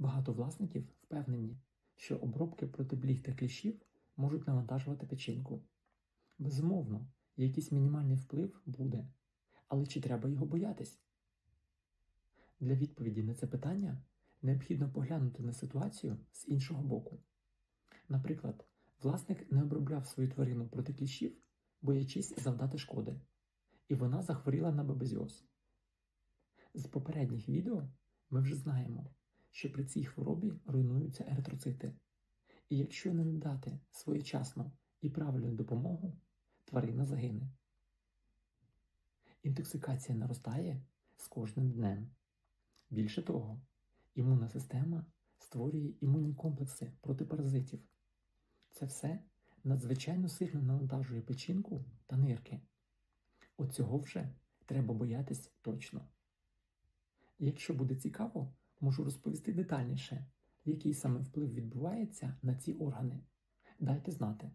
Багато власників впевнені, що обробки проти бліг та кліщів можуть навантажувати печінку. Безумовно, якийсь мінімальний вплив буде, але чи треба його боятись? Для відповіді на це питання необхідно поглянути на ситуацію з іншого боку. Наприклад, власник не обробляв свою тварину проти кліщів, боячись завдати шкоди, і вона захворіла на бабезіоз. З попередніх відео ми вже знаємо, що при цій хворобі руйнуються еритроцити, і якщо не надати своєчасну і правильну допомогу, тварина загине. Інтоксикація наростає з кожним днем. Більше того, імунна система створює імунні комплекси проти паразитів. Це все надзвичайно сильно навантажує печінку та нирки. От цього вже треба боятись точно. Якщо буде цікаво, можу розповісти детальніше, який саме вплив відбувається на ці органи. Дайте знати.